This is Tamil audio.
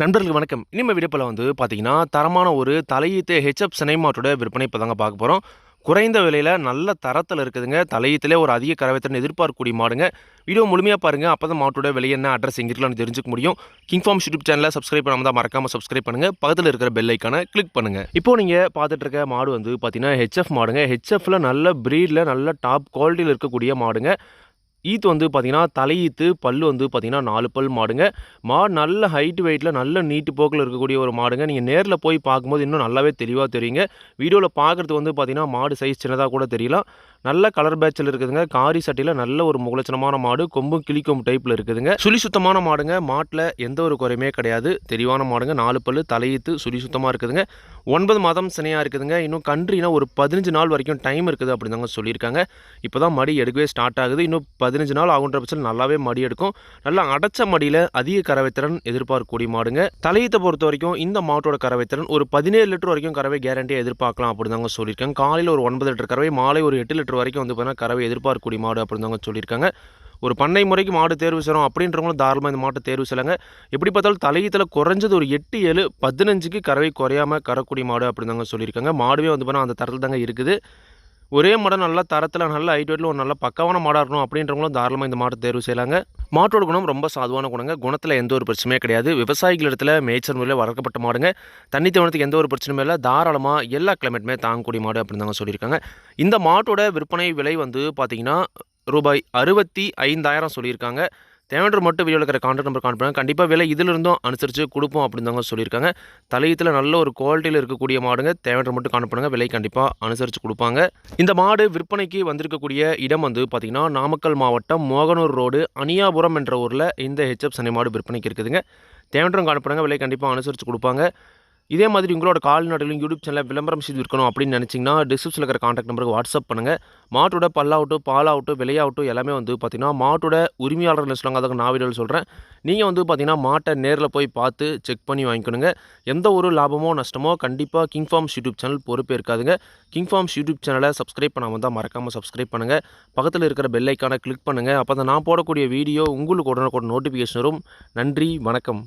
நண்பர்களுக்கு வணக்கம். இனிமே விடுப்பில் வந்து பார்த்தீங்கன்னா தரமான ஒரு தலையீத்து ஹெச்எப் சினைமாட்டோட விற்பனை இப்போ தாங்க பார்க்க போகிறோம் குறைந்த விலையில் நல்ல தரத்தில் இருக்குதுங்க. தலையீத்திலே ஒரு அதிக கரவைத்திறன் எதிர்பார்க்கக்கூடிய மாடுங்க. வீடியோ முழுமையாக பாருங்கள் அப்போ தான் மாட்டோட விலை என்ன அட்ரஸ் எங்கே இருக்கலாம்னு தெரிஞ்சுக்க முடியும். கிங் ஃபார்ம் யூடியூப் சேனலில் சப்ஸ்கிரைப் பண்ணாமல் தான் மறக்காமல் சப்ஸ்கிரைப் பண்ணுங்கள் பக்கத்தில் இருக்கிற பெல் ஐக்கானை கிளிக் பண்ணுங்கள் இப்போ நீங்கள் பார்த்துட்டு இருக்க மாடு வந்து பார்த்தீங்கன்னா ஹெச்எஃப் மாடுங்க. ஹெச்எஃப்பில் நல்ல ப்ரீடில் நல்ல டாப் குவாலிட்டியில் இருக்கக்கூடிய மாடுங்க. ஈத்து வந்து பார்த்திங்கன்னா தலையீத்து பல் வந்து பார்த்தீங்கன்னா நாலு பல் மாடுங்க. மாடு நல்ல ஹைட் வெயிட்டில் நல்ல நீட்டு போக்கில் இருக்கக்கூடிய ஒரு மாடுங்க. நீங்கள் நேரில் போய் பார்க்கும்போது இன்னும் நல்லாவே தெளிவாக தெரியுங்க. வீடியோவில் பார்க்குறது வந்து பார்த்திங்கன்னா மாடு சைஸ் சின்னதாக கூட தெரியலாம். நல்ல கலர் பேட்சில் இருக்குதுங்க. காரி சட்டியில் நல்ல ஒரு முகலட்சணமான மாடு கொம்பும் கிளிக்கும் டைப்பில் இருக்குதுங்க. சுழி சுத்தமான மாடுங்க. மாட்டில் எந்த ஒரு குறையுமே கிடையாது. தெளிவான மாடுங்க. நாலு பல்லு தலையீத்து சுழி சுத்தமாக இருக்குதுங்க. ஒன்பது மாதம் சினையாக இருக்குதுங்க. இன்னும் கன்றினா ஒரு பதினஞ்சு நாள் வரைக்கும் டைம் இருக்குது அப்படின்னு தாங்க சொல்லியிருக்காங்க. இப்போ தான் மடி எடுக்கவே ஸ்டார்ட் ஆகுது. இன்னும் பதினஞ்சு நாள் ஆகுன்ற பட்சத்தில் நல்லாவே மடி எடுக்கும். நல்லா அடைச்ச மடியில் அதிக கறவைத்திறன் எதிர்பார்க்கக்கூடிய மாடுங்க. தலையீத்தை பொறுத்த வரைக்கும் இந்த மாட்டோட கறவைத்திறன் ஒரு பதினேழு லிட்டர் வரைக்கும் கறவை கேரண்டியாக எதிர்பார்க்கலாம் அப்படின்னு தாங்க சொல்லியிருக்காங்க. காலையில் ஒரு ஒன்பது லிட்டர் கறவை மாலை ஒரு எட்டு லிட்டர் வரைக்கும் வந்து பார்த்தீங்கன்னா கறவை எதிர்பார்க்கக்கூடிய மாடு அப்படின்னு தாங்க சொல்லியிருக்காங்க. ஒரு பண்ணை முறைக்கு மாடு தேர்வு செய்கிறோம் அப்படின்றவங்களும் தாராளமாக இந்த மாட்டை தேர்வு செய்யலாங்க. எப்படி பார்த்தாலும் தலையத்தில் குறைஞ்சது ஒரு எட்டு ஏழு பதினஞ்சுக்கு கறவை குறையாமல் கறக்கூடிய மாடு அப்படின்னு தாங்க சொல்லியிருக்காங்க. மாடுவே வந்து பார்த்தா அந்த தரத்தில் தாங்க இருக்குது. ஒரே மாடை நல்ல தரத்தில் நல்ல ஹைட் வெயிட்டில் ஒரு நல்ல பக்காவான மாடாக இருக்கணும் அப்படின்றவங்களும் தாராளமாக இந்த மாட்டை தேர்வு செய்யலாங்க. மாட்டோட குணம் ரொம்ப சாதுவான குணங்க. குணத்தில் எந்த ஒரு பிரச்சனையும் கிடையாது. விவசாயிகள் இடத்துல மேய்ச்சல் முறையில் வளர்க்கப்பட்ட மாடுங்க. தண்ணி தவணத்துக்கு எந்த ஒரு பிரச்சனையும் இல்லை. தாராளமாக எல்லா கிளைமேட்டுமே தாங்கக்கூடிய மாடு அப்படின்னு தாங்க சொல்லியிருக்காங்க. இந்த மாட்டோட விற்பனை விலை வந்து பார்த்தீங்கன்னா ரூபாய் அறுபத்தி ஐந்தாயிரம் சொல்லியிருக்காங்க. தேவைன்ற மட்டும் வீடியோவில் இருக்கிற கான்டாக்ட் நம்பர் கான் கண்டிப்பாக விலை இதிலிருந்தும் அனுசரித்து கொடுப்போம் அப்படின்னு தாங்க சொல்லியிருக்காங்க. தலையத்தில் நல்ல ஒரு குவாலிட்டியில் இருக்கக்கூடிய மாடுங்க. தேவைன்ற மட்டும் காணப்படுங்க விலை கண்டிப்பாக அனுசரித்து கொடுப்பாங்க. இந்த மாடு விற்பனைக்கு வந்திருக்கக்கூடிய இடம் வந்து பார்த்திங்கன்னா நாமக்கல் மாவட்டம் மோகனூர் ரோடு அனியாபுரம் என்ற ஊரில் இந்த ஹெச்எப் சனி மாடு விற்பனைக்கு இருக்குதுங்க. தேவையான காணப்படுங்க விலை கண்டிப்பாக அனுசரித்து கொடுப்பாங்க. இதே மாதிரி உங்களோட கால்நடைகளும் யூடியூப் சேனலில் விளம்பரம் செய்து இருக்கணும் அப்படின்னு நினச்சிங்கன்னா டிஸ்கிரிப்ஷனில் இருக்கிற காண்டாக்ட் நம்பருக்கு வாட்ஸ்அப் பண்ணுங்கள் மாட்டோட பல்லாகட்டும் பாலாகட்டும் விலையாகட்டும் எல்லாமே வந்து பார்த்திங்கன்னா மாட்டோட உரிமையாளர்கள் சொல்லுவாங்க அதுக்கு நான் வீடியோவில் சொல்கிறேன் நீங்கள் வந்து பார்த்திங்கன்னா மாட்டை நேரில் போய் பார்த்து செக் பண்ணி வாங்கிக்கணுங்க. எந்த ஒரு லாபமோ நஷ்டமோ கண்டிப்பாக கிங் ஃபார்ம்ஸ் யூடியூப் சேனல் பொறுப்பே இருக்காதுங்க. கிங் ஃபார்ம்ஸ் யூடியூப் சேனலை சப்ஸ்கிரைப் பண்ணாமல் தான் மறக்காமல் சப்ஸ்கிரைப் பண்ணுங்கள் பக்கத்தில் இருக்கிற பெல்லைக்கான கிளிக் பண்ணுங்கள் அப்போ தான் நான் போடக்கூடிய வீடியோ உங்களுக்கு உடனுக்குடன் நோட்டிஃபிகேஷன் வரும். நன்றி வணக்கம்.